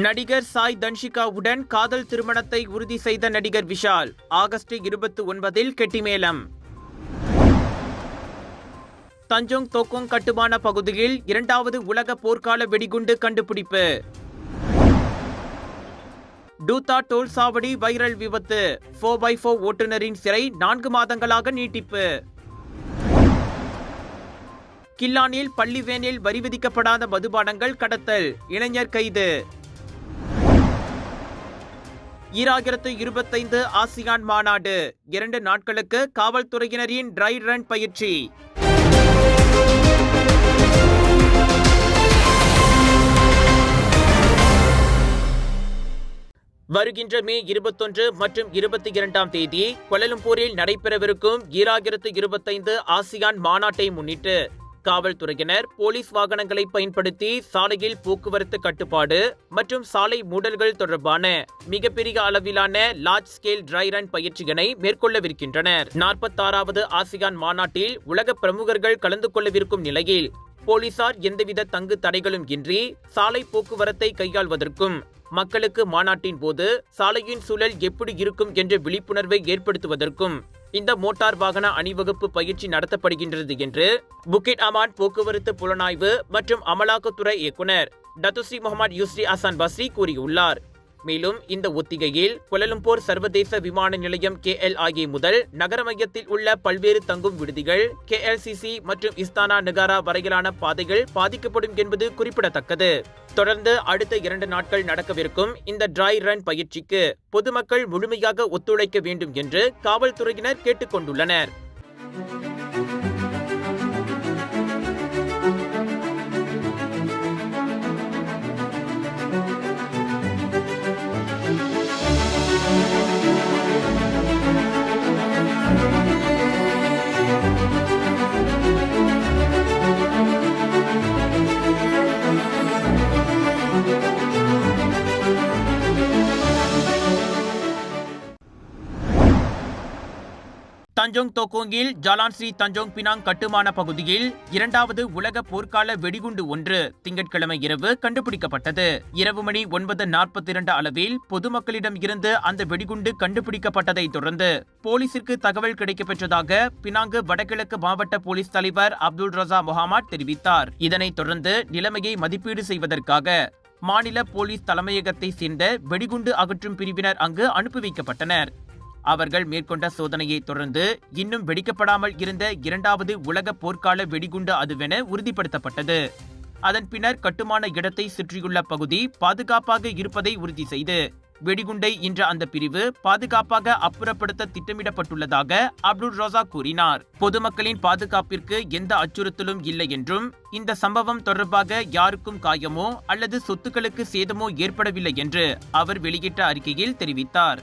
நடிகர் சாய் தன்ஷிகாவுடன் காதல் திருமணத்தை உறுதி செய்த நடிகர் விஷால் ஆகஸ்ட் இருபத்தி ஒன்பதில் கெட்டிமேளம். தஞ்சோங் தோக்கோங் கட்டுமான பகுதியில் இரண்டாவது உலக போர்க்கால வெடிகுண்டு கண்டுபிடிப்பு. டூதா டோல் சாவடி வைரல் விபத்து ஃபோர் பை ஃபோர் ஓட்டுநரின் சிறை நான்கு மாதங்களாக நீட்டிப்பு. கில்லானில் பள்ளி வேனில் வரி விதிக்கப்படாத மதுபானங்கள் கடத்தல் இளைஞர் கைது. ஈராயிரத்து இருபத்தைந்து ஆசியான் மாநாடு. இரண்டு நாட்களுக்கு காவல்துறையினரின் ட்ரை ரன் பயிற்சி. வருகின்ற மே இருபத்தொன்று மற்றும் இருபத்தி இரண்டாம் தேதி கொலலம்பூரில் நடைபெறவிருக்கும் ஈராயிரத்து இருபத்தைந்து ஆசியான் மாநாட்டை முன்னிட்டு காவல்துறையினர் போலீஸ் வாகனங்களை பயன்படுத்தி சாலையில் போக்குவரத்து கட்டுப்பாடு மற்றும் சாலை மூடல்கள் தொடர்பான மிகப்பெரிய அளவிலான லார்ஜ் ஸ்கேல் ட்ரை ரன் பயிற்சியினை மேற்கொள்ளவிருக்கின்றனர். நாற்பத்தாறாவது ஆசியான் மாநாட்டில் உலக பிரமுகர்கள் கலந்து கொள்ளவிருக்கும் நிலையில் போலீசார் எந்தவித தங்கு தடைகளும் இன்றி சாலை போக்குவரத்தை கையாள்வதற்கும் மக்களுக்கு மாநாட்டின் போது சாலையின் சூழல் எப்படி இருக்கும் என்ற விழிப்புணர்வை ஏற்படுத்துவதற்கும் இந்த மோட்டார் வாகன அணிவகுப்பு பயிற்சி நடத்தப்படுகின்றது என்று புக்கிட் அமான் போக்குவரத்து புலனாய்வு மற்றும் அமலாக்கத்துறை இயக்குனர் டத்துசி முகமது யூஸ்ரி அசான் பஸ்ரி கூறியுள்ளார். மேலும் இந்த ஒத்திகையில் குலலும்பூர் சர்வதேச விமான நிலையம் கேஎல்ஐஏ முதல் நகர மையத்தில் உள்ள பல்வேறு தங்கும் விடுதிகள் கேஎல்சிசி மற்றும் இஸ்தானா நகாரா வரையிலான பாதைகள் பாதிக்கப்படும் என்பது குறிப்பிடத்தக்கது. தொடர்ந்து அடுத்த இரண்டு நாட்கள் நடக்கவிருக்கும் இந்த டிரை ரன் பயிற்சிக்கு பொதுமக்கள் முழுமையாக ஒத்துழைக்க வேண்டும் என்று காவல்துறையினர் கேட்டுக்கொண்டுள்ளனர். தஞ்சோங் தோக்கோங்கில் ஜாலான் ஸ்ரீ தஞ்சோங் பினாங் கட்டுமான பகுதியில் இரண்டாவது உலக போர்க்கால வெடிகுண்டு ஒன்று திங்கட்கிழமை இரவு கண்டுபிடிக்கப்பட்டது. இரவு மணி ஒன்பது நாற்பத்தி இரண்டு அளவில் பொதுமக்களிடம் இருந்து அந்த வெடிகுண்டு கண்டுபிடிக்கப்பட்டதை தொடர்ந்து போலீசிற்கு தகவல் கிடைக்கப்பெற்றதாக பினாங்கு வடகிழக்கு மாவட்ட போலீஸ் தலைவர் அப்துல் ரசா முகமது தெரிவித்தார். இதனைத் தொடர்ந்து நிலைமையை மதிப்பீடு செய்வதற்காக மாநில போலீஸ் தலைமையகத்தை சேர்ந்த வெடிகுண்டு அகற்றும் பிரிவினர் அங்கு அனுப்பி வைக்கப்பட்டனர். அவர்கள் மேற்கொண்ட சோதனையை தொடர்ந்து இன்னும் வெடிக்கப்படாமல் இருந்த இரண்டாவது உலக போர்க்கால வெடிகுண்டு அதுவென உறுதிப்படுத்தப்பட்டது. அதன் பின்னர் கட்டுமான இடத்தை சுற்றியுள்ள பகுதி பாதுகாப்பாக இருப்பதை உறுதி செய்து வெடிகுண்டை இன்ற அந்த பிரிவு பாதுகாப்பாக அப்புறப்படுத்த திட்டமிடப்பட்டுள்ளதாக அப்துல் ரோசா கூறினார். பொதுமக்களின் பாதுகாப்பிற்கு எந்த அச்சுறுத்தலும் இல்லை என்றும் இந்த சம்பவம் தொடர்பாக யாருக்கும் காயமோ அல்லது சொத்துக்களுக்கு சேதமோ ஏற்படவில்லை என்று அவர் வெளியிட்ட அறிக்கையில் தெரிவித்தார்.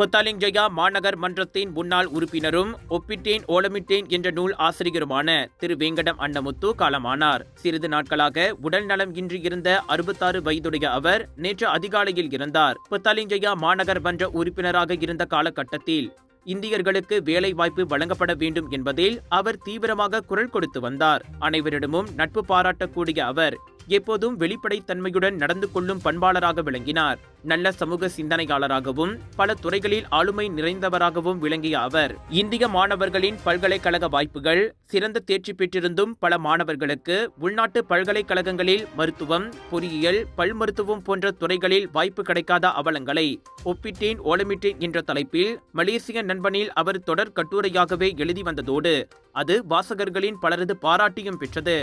புத்தாலிங் ஜெயா மாநகர் மன்றத்தின் முன்னாள் உறுப்பினரும் ஒப்பிட்டேன் ஓலமிட்டேன் என்ற நூல் ஆசிரியருமான திரு. வேங்கடம் அன்னமுத்து காலமானார். சிறிது நாட்களாக உடல் நலம் இன்றி இருந்த அறுபத்தாறு வயதுடைய அவர் நேற்று அதிகாலையில் இறந்தார். புத்தாலிங் ஜெயா மாநகர் மன்ற உறுப்பினராக இருந்த காலகட்டத்தில் இந்தியர்களுக்கு வேலை வாய்ப்பு வழங்கப்பட வேண்டும் என்பதில் அவர் தீவிரமாக குரல் கொடுத்து வந்தார். அனைவரிடமும் நட்பு பாராட்டக்கூடிய அவர் எப்போதும் வெளிப்படைத்தன்மையுடன் நடந்து கொள்ளும் பண்பாளராக விளங்கினார். நல்ல சமூக சிந்தனையாளராகவும் பல துறைகளில் ஆளுமை நிறைந்தவராகவும் விளங்கிய அவர் இந்திய மாணவர்களின் பல்கலைக்கழக வாய்ப்புகள் சிறந்த தேர்ச்சி பெற்றிருந்தும் பல மாணவர்களுக்கு உள்நாட்டு பல்கலைக்கழகங்களில் மருத்துவம் பொறியியல் பல் மருத்துவம் போன்ற துறைகளில் வாய்ப்பு கிடைக்காத அவலங்களை ஒப்பிட்டேன் ஓலமிட்டேன் என்ற தலைப்பில் மலேசிய நண்பனில் அவர் தொடர் கட்டுரையாகவே எழுதி வந்ததோடு அது வாசகர்களின் பலரது பாராட்டியும் பெற்றது.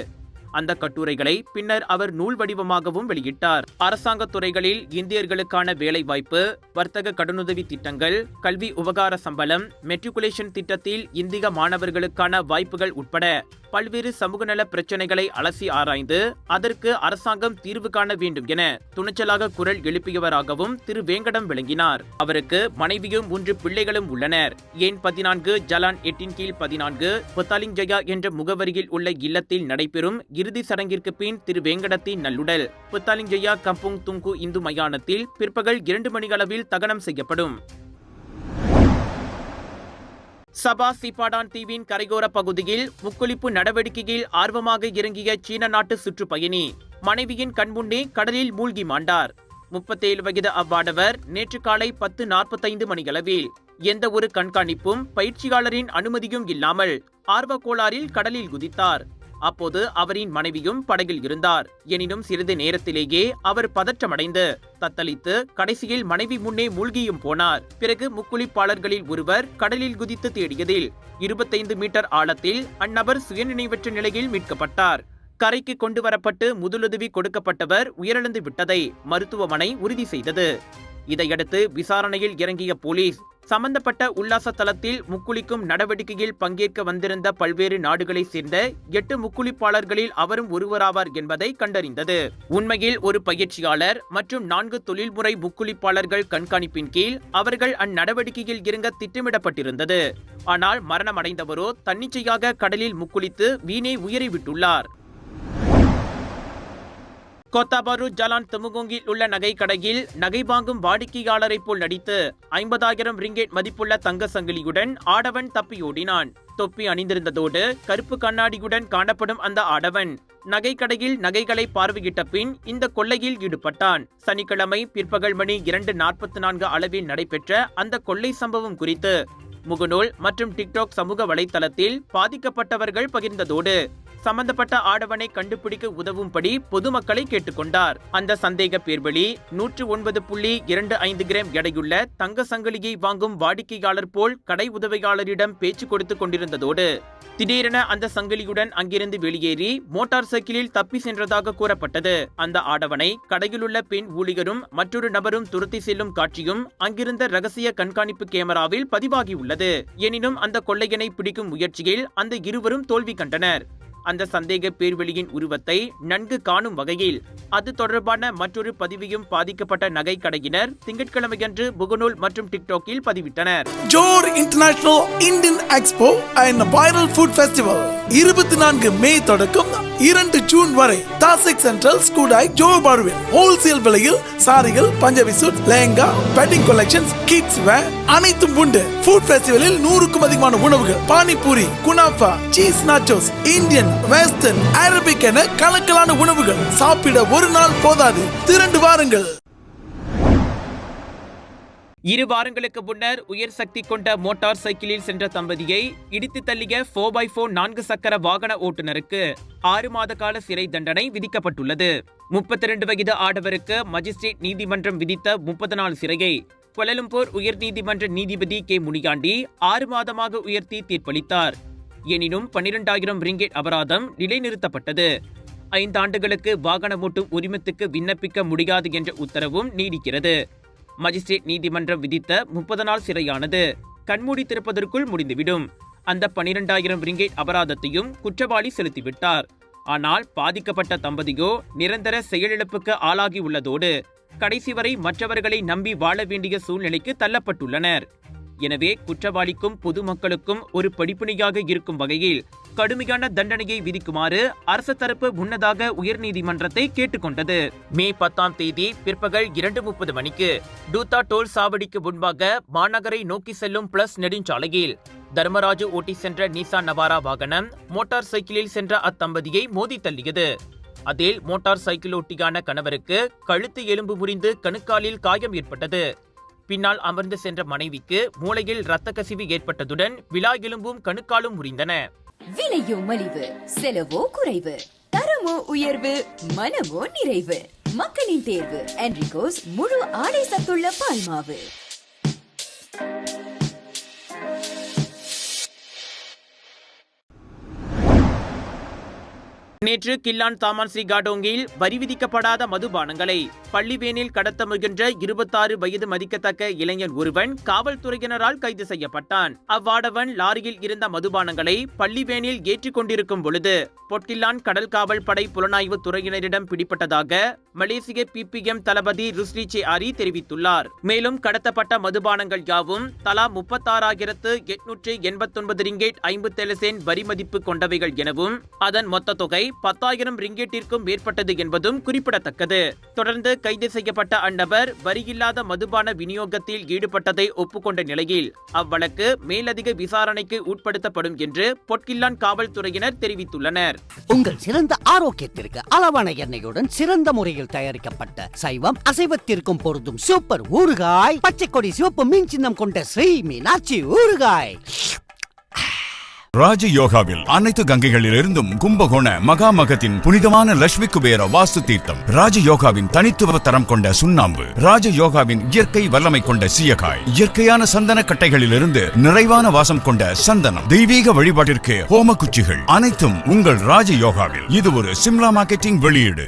அந்த கட்டுரைகளை பின்னர் அவர் நூல் வடிவமாகவும் வெளியிட்டார். அரசாங்க துறைகளில் இந்தியர்களுக்கான வேலைவாய்ப்பு வர்த்தக கடனுதவி திட்டங்கள் கல்வி உபகார சம்பளம் மெட்ரிகுலேஷன் திட்டத்தில் இந்திய மாணவர்களுக்கான வாய்ப்புகள் உட்பட பல்வேறு சமூக நல பிரச்சனைகளை அலசி ஆராய்ந்து அதற்கு அரசாங்கம் தீர்வு காண வேண்டும் என துணிச்சலாக குரல் எழுப்பியவராகவும் திரு வேங்கடம் விளங்கினார். அவருக்கு மனைவியும் மூன்று பிள்ளைகளும் உள்ளனர். ஏன் பதினான்கு ஜலான் எட்டின் கீழ் பதினான்கு பொத்தாலிங் ஜயா என்ற முகவரியில் உள்ள இல்லத்தில் நடைபெறும் இறுதி சடங்கிற்கு பின் திரு வேங்கடத்தின் நல்லுடல். புத்தாலிங் கம்புங் துங்கு இந்து மயானத்தில் பிற்பகல் இரண்டு மணியளவில் தகனம் செய்யப்படும். சபா சிபாடான் தீவின் கரையோர பகுதியில் முக்குளிப்பு நடவடிக்கையில் ஆர்வமாக இறங்கிய சீன நாட்டு சுற்றுப்பயணி. மனைவியின் கண்முன்னே கடலில் மூழ்கி மாண்டார். முப்பத்தேழு வயது அவ்வாடவர் நேற்று காலை பத்து நாற்பத்தைந்து மணியளவில் எந்த ஒரு கண்காணிப்பும் பயிற்சியாளரின் அனுமதியும் இல்லாமல் ஆர்வ கோளாறில் கடலில் குதித்தார். அப்போது அவரின் மனைவியும் படகில் இருந்தார். எனினும் சிறிது நேரத்திலேயே அவர் பதற்றமடைந்து தத்தளித்து கடைசியில் மனைவி முன்னே மூழ்கியும் போனார். பிறகு முக்குளிப்பாளர்களில் ஒருவர் கடலில் குதித்து தேடியதில் இருபத்தைந்து மீட்டர் ஆழத்தில் அந்நபர் சுயநினைவற்ற நிலையில் மீட்கப்பட்டார். கரைக்கு கொண்டு வரப்பட்டு முதலுதவி கொடுக்கப்பட்டவர் உயிரிழந்து விட்டதை மருத்துவமனை உறுதி செய்தது. இதையடுத்து விசாரணையில் இறங்கிய போலீஸ் சம்பந்தப்பட்ட உல்லாச தலத்தில் முக்குளிக்கும் நடவடிக்கையில் பங்கேற்க வந்திருந்த பல்வேறு நாடுகளைச் சேர்ந்த எட்டு முக்குளிப்பாளர்களில் அவரும் ஒருவராவார் என்பதை கண்டறிந்தது. உண்மையில் ஒரு பயிற்சியாளர் மற்றும் நான்கு தொழில்முறை முக்குளிப்பாளர்கள் கண்காணிப்பின் கீழ் அவர்கள் அந்நடவடிக்கையில் இறங்க திட்டமிடப்பட்டிருந்தது. ஆனால் மரணமடைந்தவரோ தன்னிச்சையாக கடலில் முக்குளித்து வீணே உயிரிவிட்டுள்ளார் கோத்தாபாரு ஜலான் துமுகுங்கில் உள்ள நகை கடையில் நகை வாங்கும் வாடிக்கையாளரைப் போல் நடித்து ஐம்பதாயிரம் ரிங்கெட் மதிப்புள்ள தங்க சங்கிலியுடன் ஆடவன் தப்பியோடினான். தொப்பி அணிந்திருந்ததோடு கருப்பு கண்ணாடியுடன் காணப்படும் அந்த ஆடவன் நகை கடையில் நகைகளை பார்வையிட்ட பின் இந்த கொள்ளையில் ஈடுபட்டான். சனிக்கிழமை பிற்பகல் மணி இரண்டு நாற்பத்தி நான்கு அளவில் நடைபெற்ற அந்த கொள்ளை சம்பவம் குறித்து முகநூல் மற்றும் டிக்டாக் சமூக வலைத்தளத்தில் பாதிக்கப்பட்டவர்கள் பகிர்ந்ததோடு சம்பந்தப்பட்ட ஆடவனை கண்டுபிடிக்க உதவும்படி பொதுமக்களை கேட்டுக்கொண்டார். அந்த சந்தேக பேர்வழி நூற்று ஒன்பது புள்ளி இரண்டு ஐந்து கிராம் எடையுள்ள தங்க சங்கிலியை வாங்கும் வாடிக்கையாளர் போல் கடை உதவியாளரிடம் பேச்சு கொடுத்து கொண்டிருந்ததோடு திடீரென அந்த சங்கிலியுடன் அங்கிருந்து வெளியேறி மோட்டார் சைக்கிளில் தப்பி சென்றதாக கூறப்பட்டது. அந்த ஆடவனை கடையிலுள்ள பெண் ஊழியரும் மற்றொரு நபரும் துரத்தி செல்லும் காட்சியும் அங்கிருந்த ரகசிய கண்காணிப்பு கேமராவில் பதிவாகியுள்ளது. எனினும் அந்த கொள்ளையனை பிடிக்கும் முயற்சியில் அந்த இருவரும் தோல்வி கண்டனர். அந்த சந்தேக பேர்வெளியின் உருவத்தை நன்கு காணும் வகையில் அது தொடர்பான மற்றொரு பதிவையும் பாதிக்கப்பட்ட நகை கடையினர் திங்கட்கிழமையன்று முகநூல் மற்றும் டிக்டாக்கில் பதிவிட்டனர். Johor international Indian expo and viral food festival இருபத்தி நான்கு மே தொடக்கம் இரண்டு ஜூன் வரை தாசிக் சென்ட்ரல் ஸ்கூடாய் ஜோ பார்வில் ஹோல்சேல் விலையில் சாரிகள் Punjabi suit lehenga bedding collections kids wear அனைத்தும் உண்டு. ஃபுட் ஃபெஸ்டிவலில் நூறுக்கும் அதிகமான உணவுகள். Panipuri kunafa cheese nachos Indian western Arabic என கலக்கலான உணவுகள். சாப்பிட ஒரு நாள் போதாது. திரண்டு வாருங்கள். இரு வாரங்களுக்கு முன்னர் உயர் சக்தி கொண்ட மோட்டார் சைக்கிளில் சென்ற தம்பதியை இடித்து தள்ளிய ஃபோர் பை ஃபோர் நான்கு சக்கர வாகன ஓட்டுநருக்கு ஆறு மாத கால சிறை தண்டனை விதிக்கப்பட்டுள்ளது. முப்பத்தி ரெண்டு வயது ஆடவருக்கு மஜிஸ்ட்ரேட் நீதிமன்றம் விதித்த முப்பது நாள் சிறையை கொலலும்பூர் உயர்நீதிமன்ற நீதிபதி கே. முனியாண்டி ஆறு மாதமாக உயர்த்தி தீர்ப்பளித்தார். எனினும் பன்னிரெண்டாயிரம் ரிங்கெட் அபராதம் நிலைநிறுத்தப்பட்டது. ஐந்தாண்டுகளுக்கு வாகனம் ஓட்டும் உரிமத்துக்கு விண்ணப்பிக்க முடியாது என்ற உத்தரவும் நீடிக்கிறது. மஜிஸ்ட்ரேட் நீதிமன்றம் விதித்த முப்பது நாள் சிறையானது கண்மூடி திறப்பதற்குள் முடிந்துவிடும். அந்த பனிரெண்டாயிரம் ரிங்கெட் அபராதத்தையும் குற்றவாளி செலுத்திவிட்டார். ஆனால் பாதிக்கப்பட்ட தம்பதியோ நிரந்தர செயலிழப்புக்கு ஆளாகி உள்ளதோடு கடைசி வரை மற்றவர்களை நம்பி வாழ வேண்டிய சூழ்நிலைக்கு தள்ளப்பட்டுள்ளனர். எனவே குற்றவாளிக்கும் பொதுமக்களுக்கும் ஒரு படிப்பினையாக இருக்கும் வகையில் கடுமையான தண்டனையை விதிக்குமாறு அரசு தரப்பு முன்னதாக உயர்நீதிமன்றத்தை கேட்டுக்கொண்டது. மே பத்தாம் தேதி பிற்பகல் இரண்டு முப்பது மணிக்கு டூத்தா டோல் சாவடிக்கு முன்பாக மாநகரை நோக்கி செல்லும் பிளஸ் நெடுஞ்சாலையில் தர்மராஜு ஓட்டி சென்ற நிசான் நவாரா வாகனம் மோட்டார் சைக்கிளில் சென்ற அத்தம்பதியை மோதி தள்ளியது. அதில் மோட்டார் சைக்கிள் ஓட்டியான கணவருக்கு கழுத்து எலும்பு முறிந்து கணுக்காலில் காயம் ஏற்பட்டது. பின்னால் அமர்ந்து சென்ற மனைவிக்கு மூளையில் இரத்த கசிவு ஏற்பட்டதுடன் விழா எலும்பும் கணுக்காலும் முறிந்தன. விலையோ மலிவு செலவோ குறைவு தரமோ உயர்வு மனமோ நிறைவு. மக்களின் தேர்வு என்ரிகோஸ் முழு ஆடை சத்துள்ள பால்மாவு. நேற்று கில்லான் தாமான் ஸ்ரீ காடோங்கில் வரி விதிக்கப்படாத மதுபானங்களை பள்ளிவேனில் கடத்த முயன்ற இருபத்தாறு வயது மதிக்கத்தக்க இளைஞன் ஒருவன் காவல்துறையினரால் கைது செய்யப்பட்டான். அவ்வாடவன் லாரியில் இருந்த மதுபானங்களை பள்ளிவேனில் ஏற்றிக் கொண்டிருக்கும் பொழுது பொட்டில்லான் கடல் காவல் படை புலனாய்வு துறையினரிடம் பிடிப்பட்டதாக மலேசிய பிபிஎம் தளபதி ருஸ்ரி சே ஆரி தெரிவித்துள்ளார். மேலும் கடத்தப்பட்ட மதுபானங்கள் யாவும் தலா முப்பத்தாறாயிரத்து எட்நூற்று எண்பத்தொன்பது ரிங்கேட் ஐம்பத்தேழு சென்ட் வரி மதிப்பு கொண்டவைகள் எனவும் அதன் மொத்த தொகை பத்தாயிரம் ரிங்கெட்டிற்கும் மேற்பட்டது என்பதும் குறிப்பிடத்தக்கது. தொடர்ந்து கைது செய்யப்பட்ட அந்நபர் வரியில்லாத மதுபான விநியோகத்தில் ஈடுபட்டதை ஒப்புக்கொண்ட நிலையில் அவ்வழக்கு மேலதிக விசாரணைக்கு உட்படுத்தப்படும் என்று பொட்கில்லான் காவல்துறையினர் தெரிவித்துள்ளனர். உங்கள் சிறந்த ஆரோக்கியத்திற்கு அளவான எண்ணெயுடன் சிறந்த முறையில் தயாரிக்கப்பட்ட சைவம் அசைவத்திற்கும் பொருந்தும் சூப்பர் ஊறுகாய் பச்சை கொடி சிவப்பு மீன் சின்னம் கொண்ட ஸ்ரீ மீனாட்சி ஊறுகாய். ராஜயோகாவில் அனைத்து கங்கைகளிலிருந்தும் கும்பகோண மகாமகத்தின் புனிதமான லட்சுமி குபேர வாஸ்து தீர்த்தம். ராஜயோகாவின் தனித்துவ தரம் கொண்ட சுண்ணாம்பு ராஜயோகாவின் இயற்கை வல்லமை கொண்ட சீயக்காய் இயற்கையான சந்தன கட்டைகளிலிருந்து நிறைவான வாசம் கொண்ட சந்தனம். தெய்வீக வழிபாட்டிற்கு ஹோம குச்சிகள் அனைத்தும் உங்கள் ராஜயோகாவில் இது ஒரு சிம்லா மார்க்கெட்டிங் வெளியீடு.